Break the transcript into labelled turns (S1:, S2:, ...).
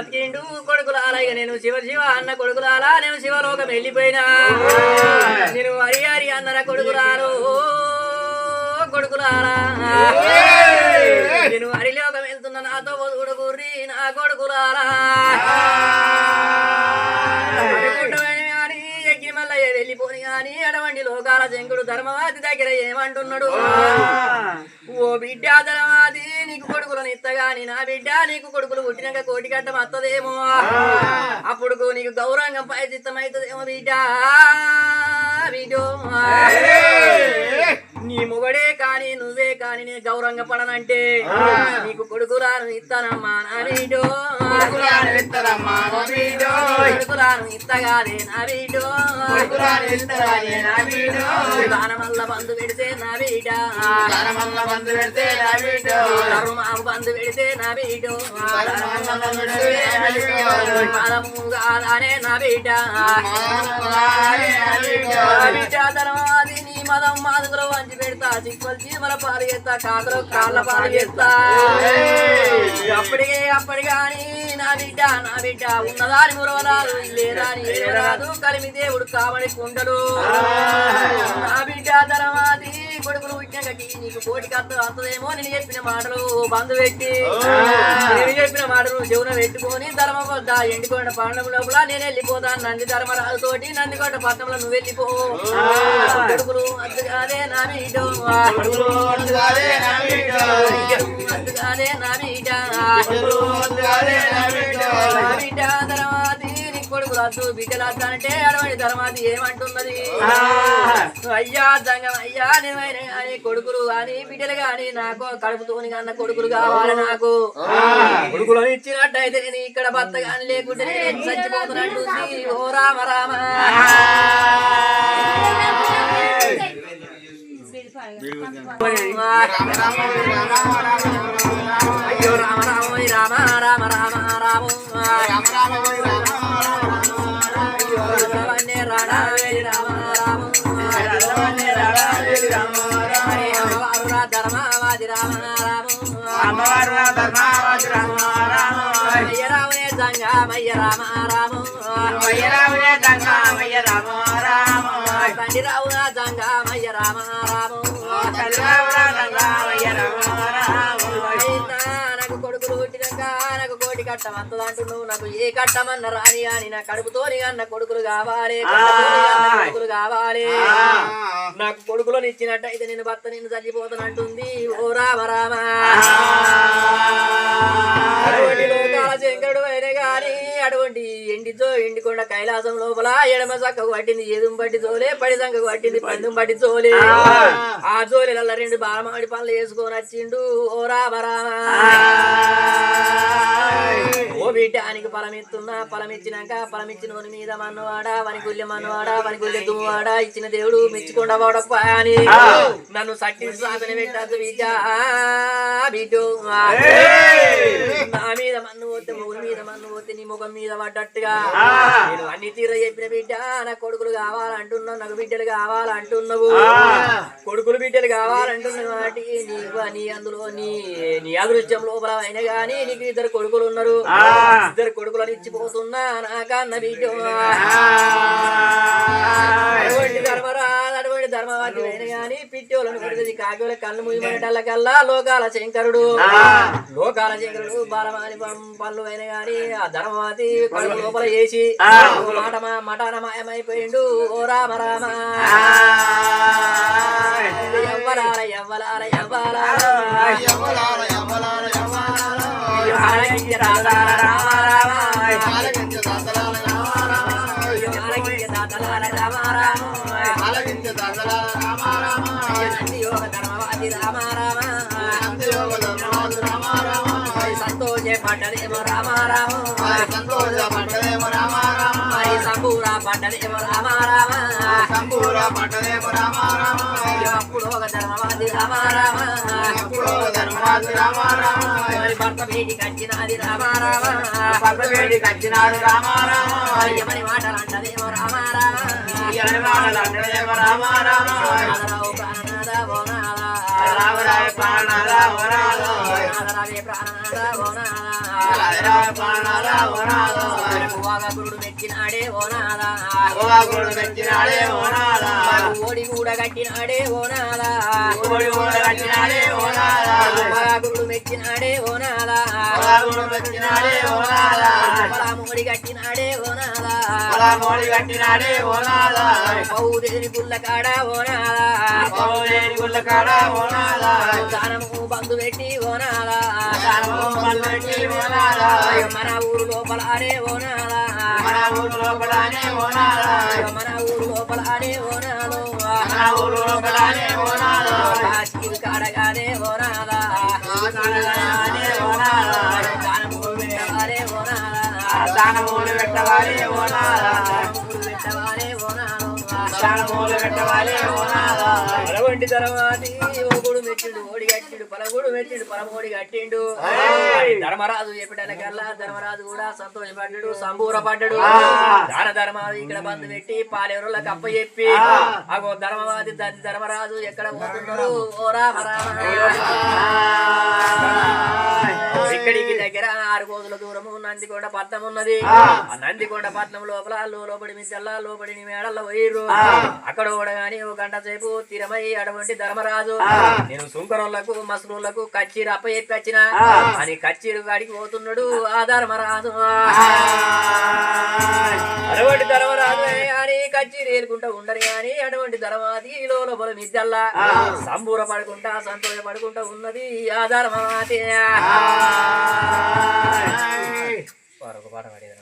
S1: బతికిండు కొడుకులారా. ఇక నేను శివ శివ అన్న కొడుకులారా. నేను శివలోకం వెళ్ళిపోయినా. నేను హరి హరి అన్నర కొడుకులారు. కొడుకులారా. నేను హరిలోకం వెళ్తున్నా నాతో కొడుకుర్రి నా మళ్ళీ వెళ్ళిపోని గాని అటువంటి లోకాల శంకుడు ధర్మవాది దగ్గర ఏమంటున్నాడు? ఓ బిడ్డ ధర్మవాది కొడుకులను ఇత్తగాని నా బిడ్డ నీకు కొడుకులు పుట్టినాక కోటి కట్టం వత్తదేమో అప్పుడు నీకు గౌరవంగా పై చిత్తమైతుందేమో బిడ్డ. బిడ్డో నీ మొగడే కాని నువ్వే కాని నేను గౌరవంగా పడనంటే నీకు కొడుకురాను ఇస్తానమ్మా నా బిడ్డో.
S2: కొడుకులాని విత్తనమ్మా నా బిడ్డో.
S1: కొడుకురాను ఇత్తగానే నా బిడ్డో
S2: కొడుకులాని విత్తనాలే నా బిడ్డో.
S1: దానమల్ల బంధు పెడితే నా బిడ్డ
S2: ధనమల్ల బంధు పెడితే నా బిడ్డో.
S1: ధర్మాకు బంధు పెడితే నా బిడ్డో
S2: ధనమల్ల బంధు పెడితే నా బిడ్డో.
S1: పదము కాదానే నా బిడ్డ
S2: మానవులారే నా బిడ్డో.
S1: నా బిడ్డ ధర్మాది నీ మదం మాదుకులో వంచి చిక్కులు చీమల పాలు చేస్తా కాకులు కాళ్ళ పాలు చేస్తా. అప్పటికే అప్పటి గాని నా బిడ్డ నా బిడ్డ ఉన్నదాని మురవరాదు లేదాని కలిమి దేవుడు కావడి కుండలు. నా బిడ్డ ధర్మాది పుట్టినకి నీకు కోటి కత్త వస్తుందేమో నేను చెప్పిన మాటలు బంధు పెట్టి. నేను చెప్పిన మాటలు చెవున పెట్టుకొని ధర్మ కొద్ద ఎండికొండ పండం లోపల నేను వెళ్ళిపోతాను నంది ధర్మరాజుతోటి నందికొండ పట్టణంలో నువ్వు వెళ్ళిపో. కొడుకులు అందుగానే నా
S2: కొడుకులు వద్దుగానే నా.
S1: అందుగానే నా బిడ్డ
S2: కొడుకులు వద్దుగానే నా బిడ్డో.
S1: నా బిడ్డ ధర్మాది నీ కొడుకులు వద్దు బిడ్డలు వద్దు అంటే అడవని ధర్మాది ఏమంటున్నది అయ్యా దంగం అయ్యా కానీ కొడుకులు కానీ బిడ్డలు కానీ నాకు కడుపుతోని కన్న కొడుకులు కావాలి నాకు కొడుకులు ఇచ్చినట్టయితే నేను ఇక్కడ భర్త కానీ లేకుంటే నేను చచ్చిపోతున్నట్టు శ్రీ ఓ రామ రామ
S2: రామ రామ రామ రామ రామ
S1: అయ్యో రామ రామ రామ రామ రామ రామ
S2: రామ రామ ఓయ్ రామ రామ
S1: ధర్మవాది రామ రామ
S2: అమ్మవారు నా ధర్మావతి రామ రామ
S1: అయ్య రామనే జంగమయ్య రామ రామ
S2: మయ్య రామునే దంగమయ్య రామ రామ
S1: తండ్రి రావున కట్టం అంతదంటూ నువ్వు నాకు ఏ కట్టమన్న రాని అని నా కడుపుతోని అన్న కొడుకులు కావాలి కొడుకులు కావాలి. నాకు కొడుకులను ఇచ్చినట్టయితే నేను భర్త నిన్ను చచ్చిపోతానంటుంది ఓ రామ రామ. శంకరుడు అయినా గాని అటువంటి ఎండితో ఎండికొండ కైలాసం లోపల ఎడమ చక్కకు పట్టింది ఏదుం పట్టి జోలే పడి సంకకు పట్టింది పందుం పట్టి జోలే. ఆ. జోలెల రెండు బాలమాడి పనులు వేసుకొని వచ్చిండు. ఓ రామ రామ. ఓ బిడ్డానికి ఇచ్చినాక ఫలం ఇచ్చిన వాని మీద మన్నవాడా వని గుళ్ళె మన్నవాడా వని గుళ్ళె దుమ్మవాడా ఇచ్చిన దేవుడు మెచ్చుకుండా వాడప్ప అని. నన్ను సట్టి సాధన పెట్టద్దు బిడ్డ. బిడ్డు మీద మన్ను పోతే ముగ్గురు మీద మన్ను పోతే నీ ముఖం మీద పడ్డట్టుగా. నేను అన్ని తీర చెప్పిన బిడ్డ నా కొడుకులు కావాలంటున్నావు నాకు బిడ్డలు కావాలంటున్నావు. కొడుకులు బిడ్డలు కావాలంటున్నావు వాటి నీకు నీ అందులో నీ నీ అదృష్టం లోపల అయినా గానీ నీకు ఇద్దరు కొడుకులు ఉన్నారు. ఇద్దరు కొడుకులను ఇచ్చిపోతున్నా నాకన్న బిడ్డ. ధర్మవాది అయిన గాని పిట్టోలను కొడుకుది కాకుల కళ్ళు ముయ్యమనేటల్లకల్లా లోకాల శంకరుడు. లోకాల శంకరుడు బాలమాని పళ్ళు అయిన గాని ఆ ధర్మవాది కడుపు లోపల వేసి మాట మటాన మాయమైపోయిండు ఓ రామ రామ. ఎవ్వలాల ఎవ్వలాల ఎవ్వలాల
S2: యవ్వలాల యవ్వలాల యవ్వలాల
S1: సంతోష పడ్డదేమో రామ రామ
S2: సంతోష పట్టదేమ రామ రామ
S1: మరి సంబూర పడ్డదేమో రామ రామ
S2: సంపూర పట్టదేమ రామ రామ
S1: అప్పుడు ధర్మవాది రామ రామ
S2: ఎప్పుడో ధర్మరాజు రామ రామ
S1: మరి భర్త బేటి కచ్చినది రామ రామ
S2: పక్క వేడి కచ్చినాడు రామ రామ
S1: ఎవరి మాటలు అంటదేమో రామ రామ
S2: ఎవరి మాటలు అంటదేమ రామ రామ
S1: వాగకుడు మెచ్చినాడే ఓనాదా
S2: ఓగుడు మెచ్చినాడే ఓనాదా
S1: ఓడి కూడా కట్టినాడే ఓనాదా
S2: ఓడి ఓడ కట్టినాడే ఓనాదా
S1: వాగకుడు మెచ్చినాడే ఓనాదా
S2: ఓగుడు మెచ్చినాడే ఓనాదా
S1: పొలమోడి కట్టినాడే ఓనాదా
S2: పొల మోడి కట్టినాడే ఓనాదా
S1: పౌదేని పుల్ల కాడ ఓనాదా
S2: పౌలేని గుళ్ళ కాడ ఓనాదా
S1: దానము బంధు పెట్టి ఓనాదా
S2: దానము బంధు పెట్టి ఓనాదా
S1: మన ఊరు లోపల అనే ఓనాదా
S2: మన ఊరు లోపలనే ఓనాదా
S1: మన ఊరు లోపల అనే ఓనాలో
S2: మన ఊరు లోపల అనే
S1: కాశీలు
S2: దానమూలు పెట్టవాలే దానమూలు పెట్టవాలే
S1: తర్వాత ఓగుడు ఓడి కట్టిండు పలగుడు మెచ్చిండు పలమోడి కట్టిండు! ధర్మరాజు చెప్పడానికల్లా ధర్మరాజు కూడా సంతోషపడ్డాడు సంబూరపడ్డాడు! దాన ధర్మాది ఇక్కడ బంధు పెట్టి పాలెవరులకు అప్ప చెప్పి! అగో ధర్మవాది ధర్మరాజు ఎక్కడ పోతున్నాడు ఓ రామ రామ ఇక్కడికి దగ్గర ఆరు కోదుల దూరము నందికొండ పట్నం ఉన్నది
S2: ఆ.
S1: నందికొండ పట్నం లోపల లోపడి మిద్దెల్లా లోపడి మేడల్లో పోయిర్రు
S2: ఆ.
S1: అక్కడ ఓడగాని ఒక గంట సేపు తిరమై అటువంటి ధర్మరాజు. నేను సుంకరోళ్ళకు మసరులకు కచ్చీరు అప్ప చెప్పి వచ్చిన. అని కచ్చీరు కాడికి పోతున్నాడు ఆ ధర్మరాజు అటువంటి ధర్మరాజు అని కచ్చీరు ఏలుకుంటా ఉండరు గాని అటువంటి ధర్మాది లోపల మిద్దెల్లా. సంబూర పడుకుంటా సంతోష పడుకుంటా ఉన్నది ఆ ధర్మమాతే பாருங்க பாட வேண்டியது